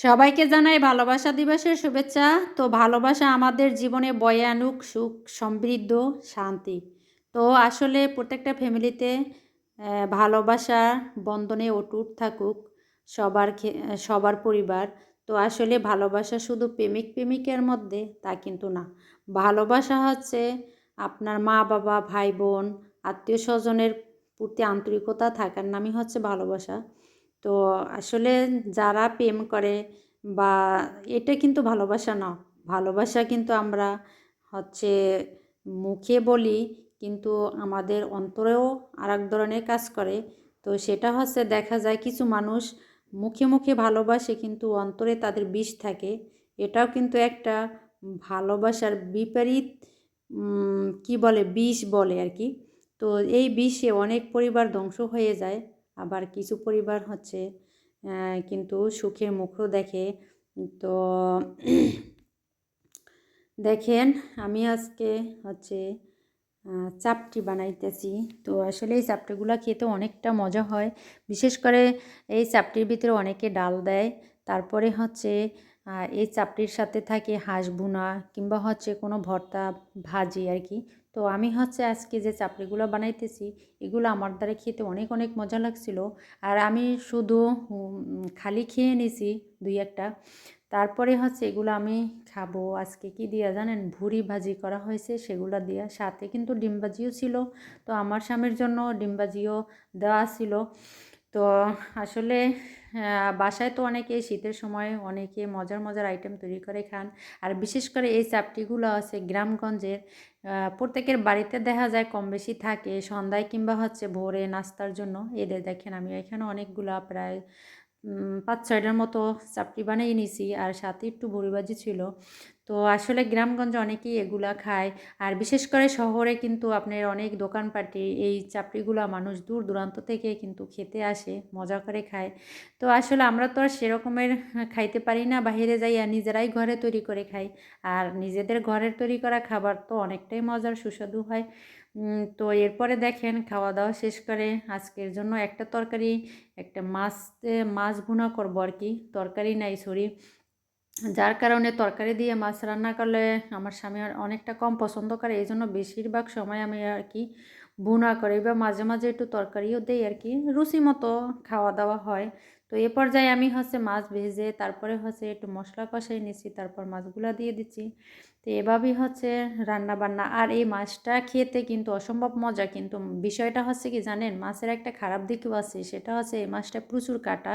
সবাইকে জানাই ভালোবাসা দিবসের শুভেচ্ছা। তো ভালোবাসা আমাদের জীবনে বয়ে আনুক, সুখ, সমৃদ্ধ, শান্তি। তো আসলে প্রত্যেকটা ফ্যামিলিতে ভালোবাসা বন্ধনে অটুট থাকুক সবার সবার পরিবার। তো আসলে ভালোবাসা শুধু প্রেমিক প্রেমিকের মধ্যে তা কিন্তু না। ভালোবাসা হচ্ছে আপনার মা, বাবা, ভাই, বোন, আত্মীয় স্বজনের প্রতি আন্তরিকতা থাকার নামই হচ্ছে ভালোবাসা। তো আসলে যারা প্রেম করে বা এটা কিন্তু ভালোবাসা না, ভালোবাসা কিন্তু আমরা হচ্ছে মুখে বলি কিন্তু আমাদের অন্তরেও আর এক ধরনের কাজ করে। তো সেটা হচ্ছে দেখা যায় কিছু মানুষ মুখে মুখে ভালোবাসে কিন্তু অন্তরে তাদের বিষ থাকে। এটাও কিন্তু একটা ভালোবাসার বিপরীত কি বলে, বিষ বলে আর কি। তো এই বিষে অনেক পরিবার ধ্বংস হয়ে যায়। আবার কিছু পরিবার হচ্ছে কিন্তু সুখের মুখও দেখে। তো দেখেন, আমি আজকে হচ্ছে চাপটি বানাইতেছি। তো আসলে এই চাপটিগুলো খেতে অনেকটা মজা হয়। বিশেষ করে এই চাপটির ভিতরে অনেকে ডাল দেয়। তারপরে হচ্ছে আহ, এই চাপটির সাথে থাকে হাঁস ভুনা কিংবা হচ্ছে কোনো ভর্তা ভাজি আর কি। তো আমি হচ্ছে আজকে যে চাপড়িগুলো বানাইতেছি এগুলো আমার দ্বারা খেতে অনেক অনেক মজা লাগছিল। আর আমি শুধু খালি খেয়ে নিছি দুই একটা। তারপরে হচ্ছে এগুলো আমি খাব। আজকে কি দিয়া জানেন? ভুড়ি ভাজি করা হয়েছে সেগুলো দিয়া। সাথে কিন্তু ডিম ভাজিও ছিল। তো আমার স্বামীর জন্য ডিম ভাজিও দেওয়া ছিল। তো আসলে বাসায় তো অনেকে শীতের সময় অনেকে মজার মজার আইটেম তৈরি করে খান। আর বিশেষ করে এই চাপটিগুলো আছে গ্রামগঞ্জের প্রত্যেকের বাড়িতে দেখা যায় কম বেশি থাকে। সন্ধ্যায় কিংবা হচ্ছে ভোরে নাস্তার জন্য। এদের দেখেন, আমি এখানে অনেকগুলো প্রায় পাঁচ ছয়টার মতো চাপটি বানিয়ে নিছি আর সাথে একটু বড়িবাজি ছিল। তো আসলে গ্রামগঞ্জে অনেকেই এগুলা খায় আর বিশেষ করে শহরে কিন্তু আপনার অনেক দোকানপাটে এই চাপড়িগুলা মানুষ দূর দূরান্ত থেকে কিন্তু খেতে আসে, মজা করে খায়। তো আসলে আমরা তো আর সেরকমের খাইতে পারি না বাইরে যাই আর নিজেরাই ঘরে তৈরি করে খাই। আর নিজেদের ঘরের তৈরি করা খাবার তো অনেকটাই মজার সুস্বাদু হয়। তো এরপরে দেখেন খাওয়া দাওয়া শেষ করে আজকের জন্য একটা তরকারি, একটা মাছ মাছ ভুনা করব আর কি। তরকারি নাই, সরি। যার কারণে তরকারি দিয়ে মাছ রান্না করলে আমার স্বামী অনেকটা কম পছন্দ করে এই জন্য বেশিরভাগ সময় আমি আর কি ভুনা করি বা মাঝে মাঝে একটু তরকারিও দেই আর কি। রুচি মতো খাওয়া দাওয়া হয়। তো এ পর্যায়ে আমি হচ্ছে মাছ ভেজে, তারপরে হচ্ছে একটু মশলা কষাই নিচ্ছি, তারপর মাছগুলা দিয়ে দিচ্ছি। তো এভাবেই হচ্ছে রান্না বান্না আর এই মাছটা খেতে কিন্তু অসম্ভব মজা, কিন্তু বিষয়টা হচ্ছে কি জানেন? মাছের একটা খারাপ দিকও আছে, সেটা হচ্ছে এই মাছটা প্রচুর কাটা।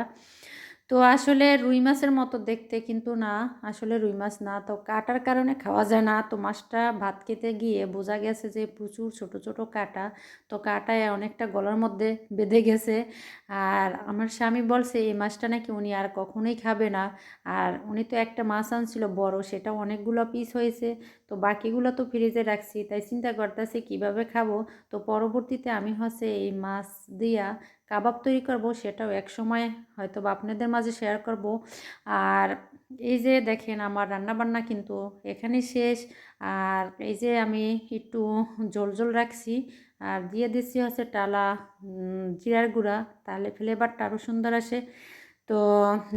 তো আসলে রুই মাছের মতো দেখতে কিন্তু না, আসলে রুই মাছ না। তো কাটার কারণে খাওয়া যায় না। তো মাছটা ভাত খেতে গিয়ে বোঝা গেছে যে প্রচুর ছোট ছোট কাটা। তো কাটায় অনেকটা গলার মধ্যে বেঁধে গেছে। আর আমার স্বামী বলছে, এই মাছটা নাকি উনি আর কখনোই খাবে না। আর উনি তো একটা মাছ আনছিল বড়, সেটা অনেকগুলো পিস হয়েছে। তো বাকিগুলো তো ফ্রিজে রাখছি। তাই চিন্তা করতেছি, কীভাবে খাব? তো পরবর্তীতে আমি হচ্ছে এই মাছ দিয়া কাবাব তৈরি করব, সেটাও এক সময় হয়তো বা আপনাদের মাঝে শেয়ার করব। আর এই যে দেখেন আমার রান্না বান্না কিন্তু এখানেই শেষ। আর এই যে আমি একটু জল জল রাখছি। আর দিয়ে দিচ্ছি হচ্ছে টালা জিরার গুঁড়া, তাহলে ফ্লেভারটা আরও সুন্দর আসে। তো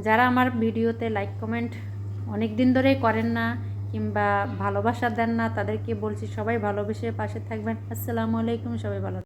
যারা আমার ভিডিওতে লাইক কমেন্ট অনেক দিন ধরেই করেন না কিংবা ভালোবাসা দেন না, তাদেরকে বলছি সবাই ভালোবেসে পাশে থাকবেন। আসসালামু আলাইকুম, সবাই ভালো